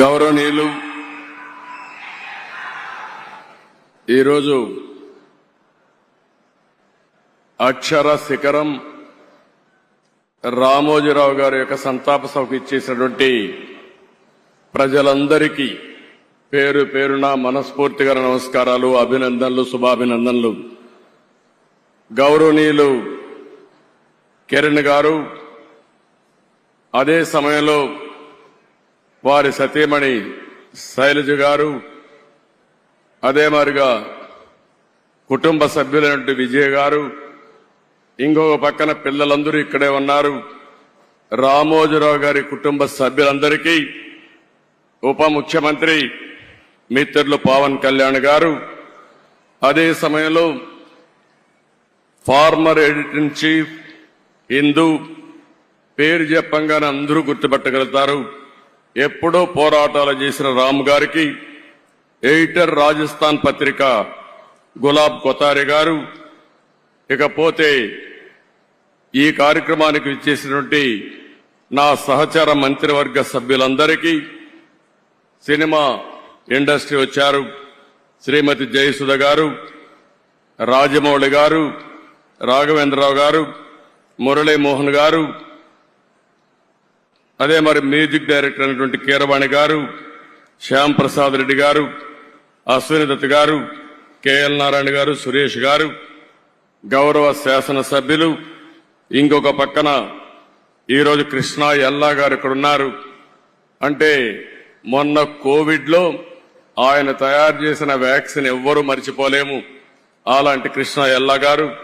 గౌరవనీయులు ఈరోజు అక్షర శిఖరం రామోజీరావు గారి యొక్క సంతాప సభకు ఇచ్చేసినటువంటి ప్రజలందరికీ పేరు పేరున మనస్ఫూర్తిగా నమస్కారాలు అభినందనలు శుభాభినందనలు. గౌరవనీయులు కిరణ్ గారు అదే సమయంలో వారి సతీమణి శైలజ గారు అదే మారిగా కుటుంబ సభ్యులైనటువంటి విజయ్ గారు ఇంకొక పక్కన పిల్లలందరూ ఇక్కడే ఉన్నారు. రామోజీరావు గారి కుటుంబ సభ్యులందరికీ ఉప ముఖ్యమంత్రి మిత్రులు పవన్ కళ్యాణ్ గారు అదే సమయంలో former editor in chief Hindu పేరు చెప్పంగానే అందరూ గుర్తుపట్టగలుగుతారు. ఎప్పుడో పోరాటాలు చేసిన రామ్ గారికి ఎడిటర్ రాజస్థాన్ పత్రిక గులాబ్ కొతారి గారు ఇకపోతే ఈ కార్యక్రమానికి ఇచ్చేసినటువంటి నా సహచార మంత్రివర్గ సభ్యులందరికీ సినిమా ఇండస్ట్రీ వచ్చారు. శ్రీమతి జయసుధ గారు రాజమౌళి గారు రాఘవేంద్రరావు గారు మురళీమోహన్ గారు అదే మరి మ్యూజిక్ డైరెక్టర్ అయినటువంటి కీరవాణి గారు శ్యామ్ ప్రసాద్ రెడ్డి గారు అశ్విని దత్ గారు కేఎల్ నారాయణ గారు సురేష్ గారు గౌరవ శాసనసభ్యులు ఇంకొక పక్కన ఈరోజు కృష్ణా ఎల్లా గారు ఇక్కడ ఉన్నారు. అంటే మొన్న కోవిడ్లో ఆయన తయారు చేసిన వ్యాక్సిన్ ఎవ్వరూ మర్చిపోలేము. అలాంటి కృష్ణ ఎల్లా గారు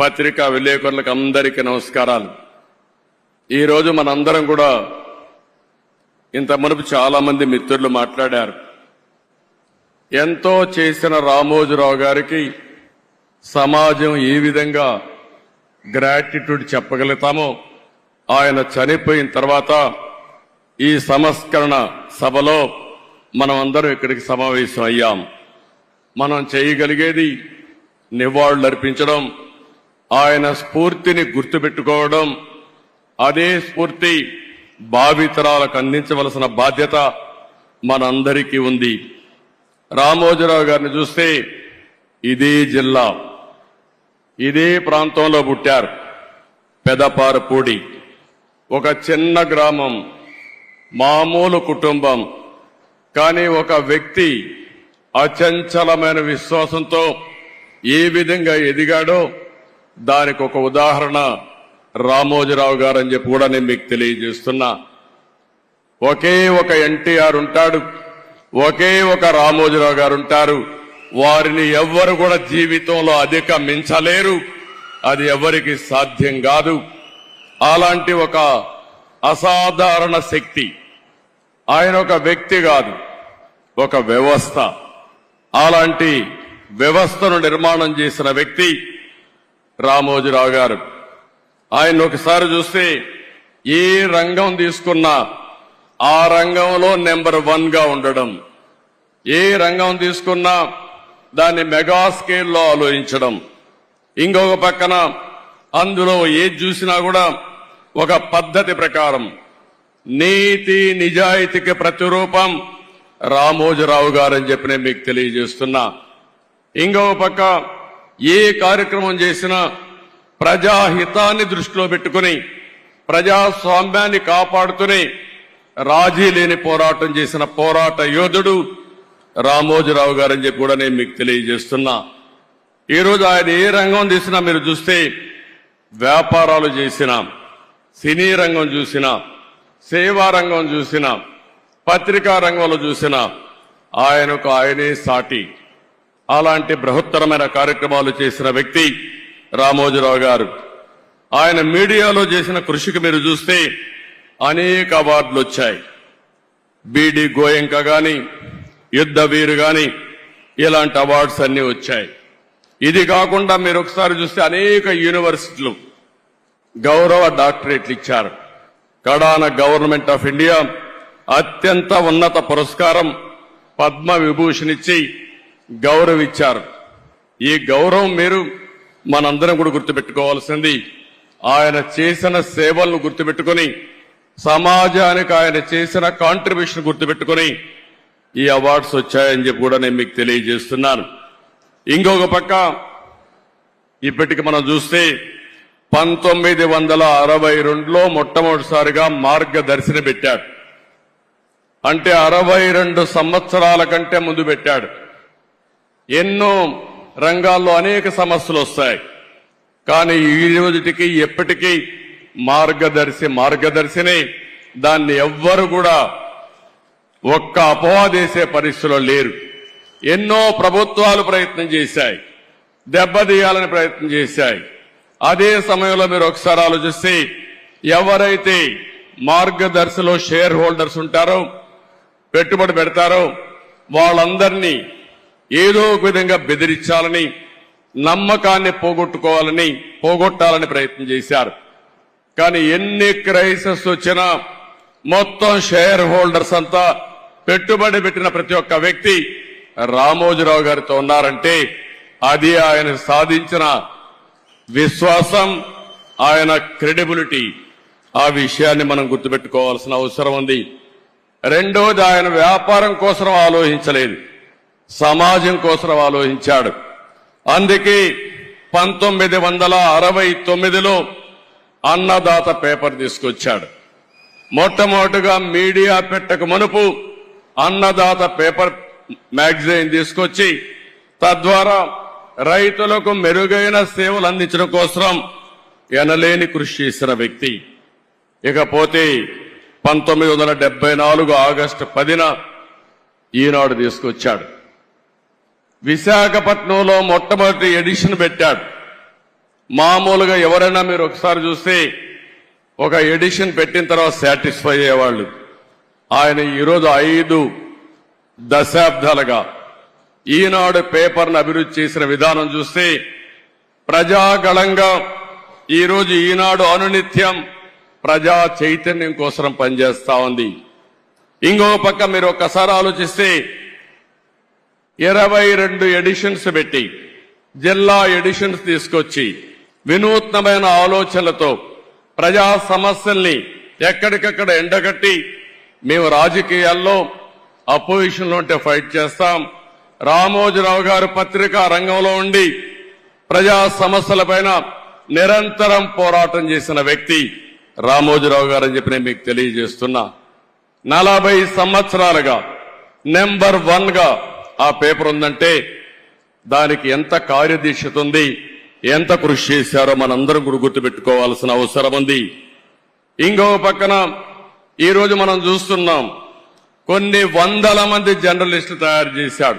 పత్రికా విలేకరులకు అందరికీ నమస్కారాలు. ఈరోజు మనందరం కూడా ఇంత మునుపు చాలా మంది మిత్రులు మాట్లాడారు. ఎంతో చేసిన రామోజీరావు గారికి సమాజం ఏ విధంగా గ్రాటిట్యూడ్ చెప్పగలుగుతామో ఆయన చనిపోయిన తర్వాత ఈ సంస్కరణ సభలో మనం అందరం ఇక్కడికి సమావేశం అయ్యాం. మనం చేయగలిగేది నివాళులర్పించడం ఆయన స్ఫూర్తిని గుర్తుపెట్టుకోవడం అదే స్ఫూర్తి భావితరాలకు అందించవలసిన బాధ్యత మనందరికీ ఉంది. రామోజీరావు గారిని చూస్తే ఇదే జిల్లా ఇదే ప్రాంతంలో పుట్టారు పెదపారపూడి. ఒక చిన్న గ్రామం మామూలు కుటుంబం కానీ ఒక వ్యక్తి అచంచలమైన విశ్వాసంతో ఏ విధంగా ఎదిగాడో దానికి ఒక ఉదాహరణ రామోజీరావు గారు అని చెప్పి కూడా నేను మీకు తెలియజేస్తున్నా. ఒకే ఒక ఎన్టీఆర్ ఉంటాడు. ఒకే ఒక రామోజీరావు గారు ఉంటారు. వారిని ఎవ్వరు కూడా జీవితంలో అధిగమించలేరు. అది ఎవరికి సాధ్యం కాదు. అలాంటి ఒక అసాధారణ శక్తి ఆయన ఒక వ్యక్తి కాదు. ఒక వ్యవస్థ. అలాంటి వ్యవస్థను నిర్మాణం చేసిన వ్యక్తి రామోజీరావు గారు. ఆయన ఒకసారి చూస్తే ఏ రంగం తీసుకున్నా ఆ రంగంలో నెంబర్ వన్గా ఉండడం. ఏ రంగం తీసుకున్నా దాన్ని మెగా స్కేల్లో ఆలోచించడం. ఇంకొక పక్కన అందులో ఏది చూసినా కూడా ఒక పద్ధతి ప్రకారం నీతి నిజాయితీకి ప్రతిరూపం రామోజీరావు గారని చెప్పి నేను మీకు తెలియజేస్తున్నా. ఇంకొక పక్క ఏ కార్యక్రమం చేసినా ప్రజాహితాన్ని దృష్టిలో పెట్టుకుని ప్రజాస్వామ్యాన్ని కాపాడుతూనే రాజీ లేని పోరాటం చేసిన పోరాట యోధుడు రామోజీరావు గారని చెప్పి కూడా నేను మీకు తెలియజేస్తున్నా. ఈరోజు ఆయన ఏ రంగం తీసినా మీరు చూస్తే వ్యాపారాలు చేసినా సినీ రంగం చూసినా సేవా రంగం చూసినా పత్రికా రంగంలో చూసినా ఆయనకు ఆయనే సాటి. అలాంటి బృహత్తరమైన కార్యక్రమాలు చేసిన వ్యక్తి రామోజీరావు గారు ఆయన మీడియాలో చేసిన కృషికి మీరు చూస్తే అనేక అవార్డులు వచ్చాయి. బీడి గోయంక గాని యుద్ధ వీరు గాని ఇలాంటి అవార్డ్స్ అన్ని వచ్చాయి. ఇది కాకుండా మీరు ఒకసారి చూస్తే అనేక యూనివర్సిటీలు గౌరవ డాక్టరేట్లు ఇచ్చారు. కడాన గవర్నమెంట్ ఆఫ్ ఇండియా అత్యంత ఉన్నత పురస్కారం పద్మ విభూషణ్ ఇచ్చి గౌరవించారు ఈ గౌరవం మీరు మనందరం కూడా గుర్తుపెట్టుకోవాల్సింది ఆయన చేసిన సేవలను గుర్తుపెట్టుకుని సమాజానికి ఆయన చేసిన కాంట్రిబ్యూషన్ గుర్తుపెట్టుకుని ఈ అవార్డ్స్ వచ్చాయని చెప్పి కూడా నేను మీకు తెలియజేస్తున్నాను. ఇంకొక పక్క ఇప్పటికి మనం చూస్తే పంతొమ్మిది వందల అరవై రెండులో మొట్టమొదటిసారిగా మార్గదర్శిని పెట్టాడు. అంటే అరవై రెండు సంవత్సరాల కంటే ముందు పెట్టాడు. ఎన్నో రంగాల్లో అనేక సమస్యలు వస్తాయి. కానీ ఈ రోజుటికి ఎప్పటికీ మార్గదర్శి మార్గదర్శిని దాన్ని ఎవ్వరు కూడా ఒక్క అపవాదేసే పరిస్థితిలో లేరు. ఎన్నో ప్రభుత్వాలు ప్రయత్నం చేశాయి. దెబ్బతీయాలని ప్రయత్నం చేశాయి. అదే సమయంలో మీరు ఒకసారి ఆలోచిస్తే ఎవరైతే మార్గదర్శిలో షేర్ హోల్డర్స్ ఉంటారో పెట్టుబడి పెడతారో వాళ్ళందరినీ ఏదో ఒక విధంగా బెదిరించాలని నమ్మకాన్ని పోగొట్టుకోవాలని పోగొట్టాలని ప్రయత్నం చేశారు. కానీ ఎన్ని క్రైసిస్ వచ్చినా మొత్తం షేర్ హోల్డర్స్ అంతా పెట్టుబడి పెట్టిన ప్రతి ఒక్క వ్యక్తి రామోజీరావు గారితో ఉన్నారంటే అది ఆయన సాధించిన విశ్వాసం ఆయన క్రెడిబిలిటీ. ఆ విషయాన్ని మనం గుర్తుపెట్టుకోవాల్సిన అవసరం ఉంది. రెండోది ఆయన వ్యాపారం కోసం ఆలోచించలేదు. సమాజం కోసం ఆలోచించాడు. అందుకే పంతొమ్మిది వందల అరవై తొమ్మిదిలో అన్నదాత పేపర్ తీసుకొచ్చాడు. మొట్టమొదటిగా మీడియా పెట్టక మునుపు అన్నదాత పేపర్ మ్యాగజైన్ తీసుకొచ్చి తద్వారా రైతులకు మెరుగైన సేవలు అందించడం కోసం ఎనలేని కృషి చేసిన వ్యక్తి. ఇకపోతే పంతొమ్మిది వందల డెబ్బై నాలుగు ఆగస్టు పదిన ఈనాడు తీసుకొచ్చాడు. విశాఖపట్నంలో మొట్టమొదటి ఎడిషన్ పెట్టాడు మామూలుగా ఎవరైనా మీరు ఒకసారి చూస్తే ఒక ఎడిషన్ పెట్టిన తర్వాత సాటిస్ఫై అయ్యేవాళ్ళు. ఆయన ఈరోజు ఐదు దశాబ్దాలుగా ఈనాడు పేపర్ను అభివృద్ధి చేసిన విధానం చూస్తే ప్రజాగళంగా ఈరోజు ఈనాడు అనునిత్యం ప్రజా చైతన్యం కోసం పనిచేస్తా ఉంది. ఇంకో పక్క మీరు ఒక్కసారి ఆలోచిస్తే ఇరవై రెండు ఎడిషన్స్ పెట్టి జిల్లా ఎడిషన్స్ తీసుకొచ్చి వినూత్నమైన ఆలోచనలతో ప్రజా సమస్యల్ని ఎక్కడికక్కడ ఎండగట్టి మేము రాజకీయాల్లో అపోజిషన్లో ఉంటే ఫైట్ చేస్తాం. రామోజీరావు గారు పత్రికా రంగంలో ఉండి ప్రజా సమస్యలపైన నిరంతరం పోరాటం చేసిన వ్యక్తి రామోజీరావు గారు అని చెప్పి నేను మీకు తెలియజేస్తున్నా. నలభై సంవత్సరాలుగా నెంబర్ వన్గా ఆ పేపర్ ఉందంటే దానికి ఎంత కార్యదీక్షత ఉంది ఎంత కృషి చేశారో మనందరం కూడా గుర్తుపెట్టుకోవాల్సిన అవసరం ఉంది. ఇంకో పక్కన ఈరోజు మనం చూస్తున్నాం కొన్ని వందల మంది జర్నలిస్టులు తయారు చేశాడు.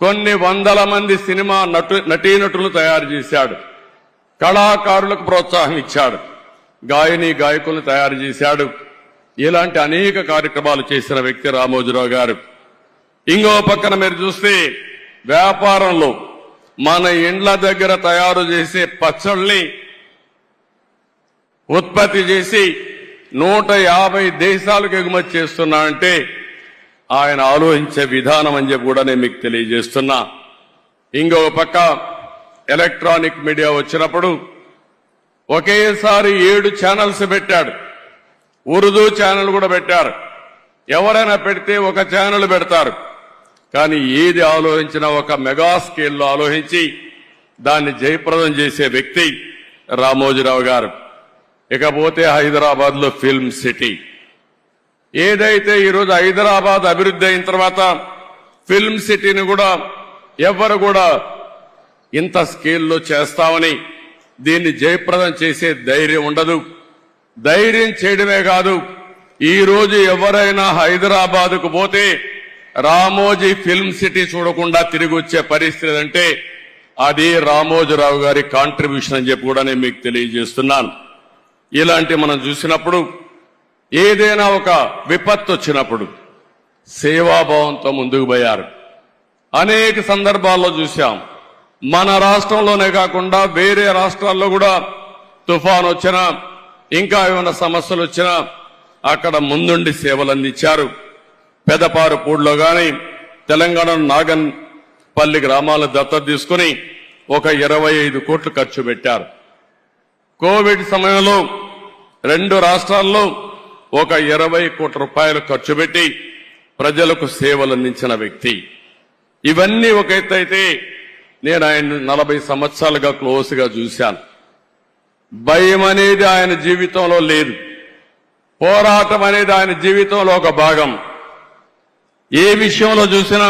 కొన్ని వందల మంది సినిమా నటు నటీనటులు తయారు చేశాడు. కళాకారులకు ప్రోత్సాహం ఇచ్చాడు. గాయని గాయకులను తయారు చేశాడు. ఇలాంటి అనేక కార్యక్రమాలు చేసిన వ్యక్తి రామోజీరావు గారు. ఇంకో పక్కన మీరు చూస్తే వ్యాపారంలో మన ఇండ్ల దగ్గర తయారు చేసే పచ్చళ్ళని ఉత్పత్తి చేసి నూట యాభై దేశాలకు ఎగుమతి చేస్తున్నా అంటే ఆయన ఆలోచించే విధానం అని చెప్పి కూడా నేను మీకు తెలియజేస్తున్నా. ఇంకో పక్క ఎలక్ట్రానిక్ మీడియా వచ్చినప్పుడు ఒకేసారి ఏడు ఛానల్స్ పెట్టాడు. ఉర్దూ ఛానల్ కూడా పెట్టారు. ఎవరైనా పెడితే ఒక ఛానల్ పెడతారు. కానీ ఏది ఆలోచించినా ఒక మెగా స్కేల్లో ఆలోచించి దాన్ని జయప్రదం చేసే వ్యక్తి రామోజీరావు గారు. ఇకపోతే హైదరాబాద్లో ఫిల్మ్ సిటీ. ఏదైతే ఈరోజు హైదరాబాద్ అభివృద్ధి అయిన తర్వాత ఫిల్మ్ సిటీని కూడా ఎవరు కూడా ఇంత స్కేల్లో చేస్తామని దీన్ని జయప్రదం చేసే ధైర్యం ఉండదు. ధైర్యం చేయడమే కాదు ఈ రోజు ఎవరైనా హైదరాబాద్కు పోతే రామోజీ ఫిల్మ్ సిటీ చూడకుండా తిరిగి వచ్చే పరిస్థితి అంటే అది రామోజీరావు గారి కాంట్రిబ్యూషన్ అని చెప్పి కూడా నేను మీకు తెలియజేస్తున్నాను. ఇలాంటి మనం చూసినప్పుడు ఏదైనా ఒక విపత్తు వచ్చినప్పుడు సేవాభావంతో ముందుకు పోయారు. అనేక సందర్భాల్లో చూసాం మన రాష్ట్రంలోనే కాకుండా వేరే రాష్ట్రాల్లో కూడా తుఫాన్ వచ్చినా ఇంకా ఏమైనా సమస్యలు వచ్చినా అక్కడ ముందుండి సేవలు అందించారు. పెదపారుపూడిలో గాని తెలంగాణ నాగన్ పల్లి గ్రామాల దత్తత తీసుకుని ఒక ఇరవై ఐదు కోట్లు ఖర్చు పెట్టారు. కోవిడ్ సమయంలో రెండు రాష్ట్రాల్లో ఒక ఇరవై కోట్ల రూపాయలు ఖర్చు పెట్టి ప్రజలకు సేవలు అందించిన వ్యక్తి. ఇవన్నీ ఒక ఎత్తైతే నేను ఆయన నలభై సంవత్సరాలుగా క్లోజ్గా చూశాను. భయం అనేది ఆయన జీవితంలో లేదు. పోరాటం అనేది ఆయన జీవితంలో ఒక భాగం. ఏ విషయంలో చూసినా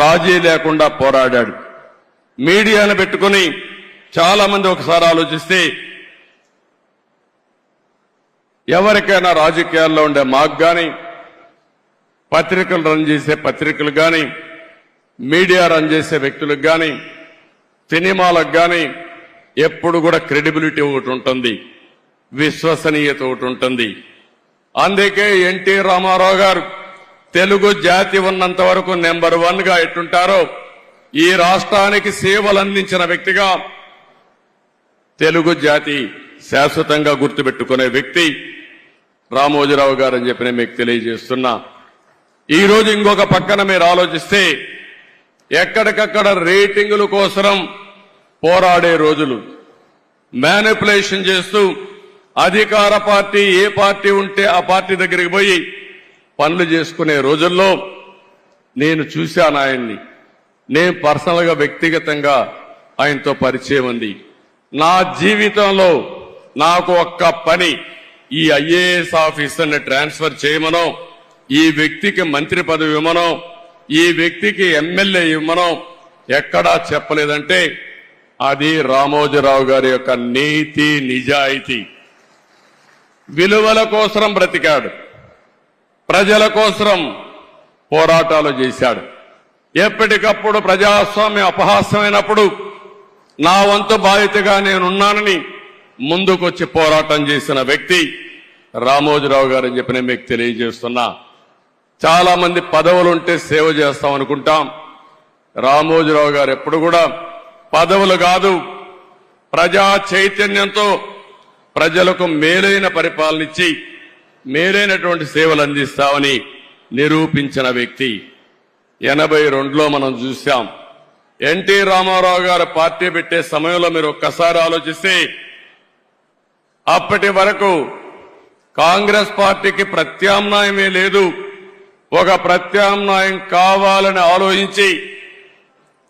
రాజీ లేకుండా పోరాడాడు. మీడియాను పెట్టుకుని చాలా మంది ఒకసారి ఆలోచిస్తే ఎవరికైనా రాజకీయాల్లో ఉండే మాకు కానీ పత్రికలు రన్ చేసే పత్రికలు కానీ మీడియా రన్ చేసే వ్యక్తులకు కానీ సినిమాలకు కానీ ఎప్పుడు కూడా క్రెడిబిలిటీ ఒకటి ఉంటుంది విశ్వసనీయత ఒకటి ఉంటుంది. అందుకే ఎన్టీ రామారావు గారు తెలుగు జాతి ఉన్నంత వరకు నెంబర్ వన్గా ఎట్టుంటారో ఈ రాష్ట్రానికి సేవలు అందించిన వ్యక్తిగా తెలుగు జాతి శాశ్వతంగా గుర్తుపెట్టుకునే వ్యక్తి రామోజీరావు గారు అని చెప్పి నేను మీకు తెలియజేస్తున్నా. ఈ రోజు ఇంకొక పక్కన మీరు ఆలోచిస్తే ఎక్కడికక్కడ రేటింగుల కోసం పోరాడే రోజులు. మేనిపులేషన్ చేస్తూ అధికార పార్టీ ఏ పార్టీ ఉంటే ఆ పార్టీ దగ్గరికి పోయి పనులు చేసుకునే రోజుల్లో నేను చూశాను ఆయన్ని. నేను పర్సనల్గా వ్యక్తిగతంగా ఆయనతో పరిచయం ఉంది. నా జీవితంలో నాకు ఒక్క పని ఈ ఐఏఎస్ ఆఫీసర్ని ట్రాన్స్ఫర్ చేయమనో ఈ వ్యక్తికి మంత్రి పదవి ఇవ్వమనో ఈ వ్యక్తికి ఎమ్మెల్యే ఇవ్వమనో ఎక్కడా చెప్పలేదంటే అది రామోజీరావు గారి యొక్క నీతి నిజాయితీ. విలువల కోసం బ్రతికాడు. ప్రజల కోసం పోరాటాలు చేశాడు. ఎప్పటికప్పుడు ప్రజాస్వామ్యం అపహాస్యమైనప్పుడు నా వంతు బాధ్యతగా నేనున్నానని ముందుకొచ్చి పోరాటం చేసిన వ్యక్తి రామోజీరావు గారు అని చెప్పి నేను మీకు తెలియజేస్తున్నా. చాలా మంది పదవులుంటే సేవ చేస్తాం అనుకుంటాం రామోజీరావు గారు ఎప్పుడు కూడా పదవులు కాదు ప్రజా చైతన్యంతో ప్రజలకు మేలైన పరిపాలన ఇచ్చి మేలైనటువంటి సేవలు అందిస్తామని నిరూపించిన వ్యక్తి. ఎనభై రెండులో మనం చూశాం. ఎన్టీ రామారావు గారు పార్టీ పెట్టే సమయంలో మీరు ఒక్కసారి ఆలోచిస్తే అప్పటి వరకు కాంగ్రెస్ పార్టీకి ప్రత్యామ్నాయమే లేదు. ఒక ప్రత్యామ్నాయం కావాలని ఆలోచించి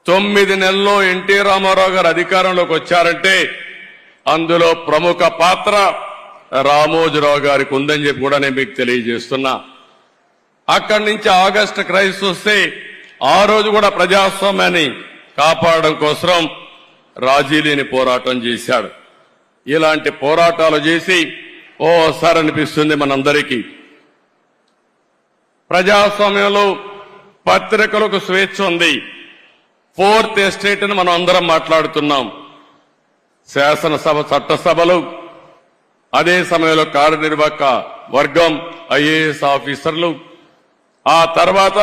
తొమ్మిది నెలల్లో ఎన్టీ రామారావు గారు అధికారంలోకి వచ్చారంటే అందులో ప్రముఖ పాత్ర రామోజీరావు గారికి ఉందని చెప్పి కూడా నేను మీకు తెలియజేస్తున్నా. అక్కడి నుంచి ఆగస్టు క్రైసిస్ వస్తే ఆ రోజు కూడా ప్రజాస్వామ్యాన్ని కాపాడడం కోసం రాజీలేని పోరాటం చేశాడు. ఇలాంటి పోరాటాలు చేసి ఓసారి అనిపిస్తుంది మనందరికీ. ప్రజాస్వామ్యంలో పత్రికలకు స్వేచ్ఛ ఉంది. ఫోర్త్ ఎస్టేట్ అని మనం అందరం మాట్లాడుతున్నాం. శాసనసభ చట్టసభలు అదే సమయంలో కార్యనిర్వాహక వర్గం ఐఏఎస్ ఆఫీసర్లు ఆ తర్వాత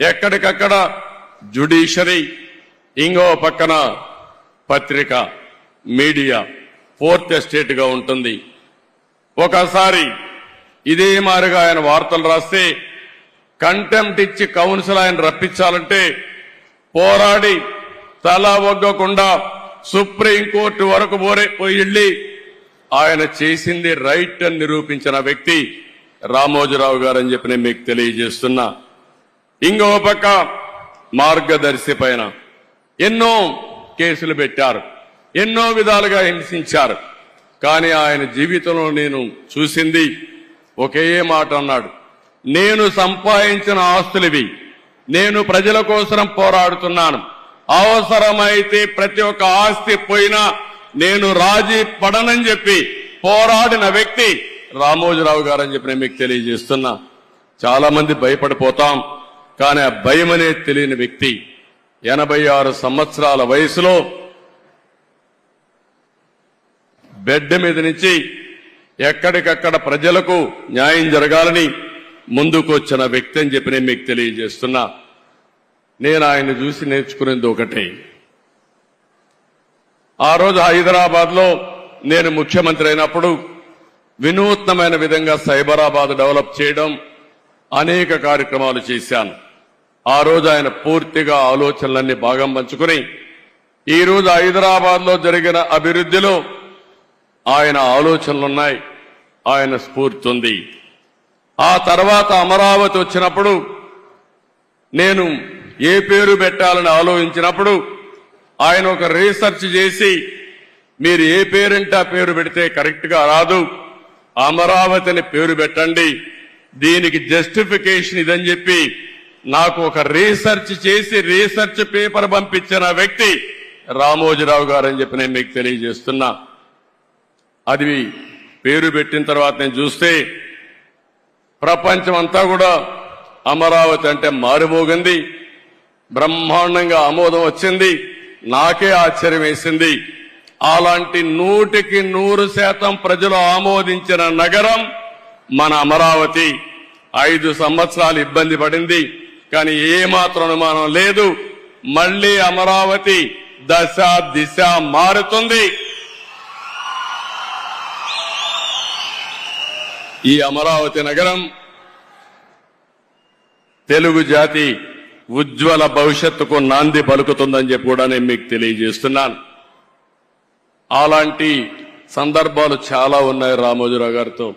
ఎక్కడికక్కడ జుడిషరీ ఇంకో పక్కన పత్రిక మీడియా ఫోర్త్ ఎస్టేట్గా ఉంటుంది. ఒకసారి ఇదే మారిగా ఆయన వార్తలు రాస్తే కంటెంప్ట్ ఇచ్చి కౌన్సిల్ ఆయన రప్పించాలంటే పోరాడి తల ఒగ్గకుండా సుప్రీంకోర్టు వరకు పోరే పోయి వెళ్ళి ఆయన చేసింది రైట్ అని నిరూపించిన వ్యక్తి రామోజీరావు గారు అని చెప్పి నేను మీకు తెలియజేస్తున్నా. ఇంకో పక్క మార్గదర్శి పైన ఎన్నో కేసులు పెట్టారు ఎన్నో విధాలుగా హింసించారు. కానీ ఆయన జీవితంలో నేను చూసింది ఒకే మాట అన్నాడు. నేను సంపాదించిన ఆస్తులివి నేను ప్రజల కోసం పోరాడుతున్నాను. అవసరమైతే ప్రతి ఒక్క ఆస్తి పోయినా నేను రాజీ పడనని చెప్పి పోరాడిన వ్యక్తి రామోజీరావు గారు అని చెప్పి నేను మీకు తెలియజేస్తున్నా. చాలా మంది భయపడిపోతాం. కానీ ఆ భయం అనేది తెలియని వ్యక్తి ఎనభై ఆరు సంవత్సరాల వయసులో బెడ్ మీద నుంచి ఎక్కడికక్కడ ప్రజలకు న్యాయం జరగాలని ముందుకు వచ్చిన వ్యక్తి అని చెప్పి నేను మీకు తెలియజేస్తున్నా. నేను ఆయన చూసి నేర్చుకునేది ఒకటే. ఆ రోజు హైదరాబాద్లో నేను ముఖ్యమంత్రి అయినప్పుడు వినూత్నమైన విధంగా సైబరాబాద్ డెవలప్ చేయడం అనేక కార్యక్రమాలు చేశాను. ఆ రోజు ఆయన పూర్తిగా ఆలోచనలన్నీ భాగం పంచుకుని ఈ రోజు హైదరాబాద్లో జరిగిన అభివృద్ధిలో ఆయన ఆలోచనలున్నాయి. ఆయన స్ఫూర్తి ఉంది. ఆ తర్వాత అమరావతి వచ్చినప్పుడు నేను ఏ పేరు పెట్టాలని ఆలోచించినప్పుడు ఆయన ఒక రీసెర్చ్ చేసి మీరు ఏ పేరంటే ఆ పేరు పెడితే కరెక్ట్గా రాదు. అమరావతి అని పేరు పెట్టండి. దీనికి జస్టిఫికేషన్ ఇదని చెప్పి నాకు ఒక రీసెర్చ్ చేసి రీసెర్చ్ పేపర్ పంపించిన వ్యక్తి రామోజీరావు గారు అని చెప్పి నేను మీకు తెలియజేస్తున్నా. అది పేరు పెట్టిన తర్వాత నేను చూస్తే ప్రపంచం అంతా కూడా అమరావతి అంటే మారుమోగింది. బ్రహ్మాండంగా ఆమోదం వచ్చింది. నాకే ఆశ్చర్యం వేసింది. అలాంటి నూటికి నూరు శాతం ప్రజలు ఆమోదించిన నగరం మన అమరావతి. ఐదు సంవత్సరాలు ఇబ్బంది పడింది. కానీ ఏమాత్రం అనుమానం లేదు. మళ్ళీ అమరావతి దశ దిశ మారుతుంది. ఈ అమరావతి నగరం తెలుగు జాతి ఉజ్వల భవిష్యత్తుకు నాంది పలుకుతుందని చెప్పి కూడా నేను మీకు తెలియజేస్తున్నాను. అలాంటి సందర్భాలు చాలా ఉన్నాయి రామోజీరావు గారితో.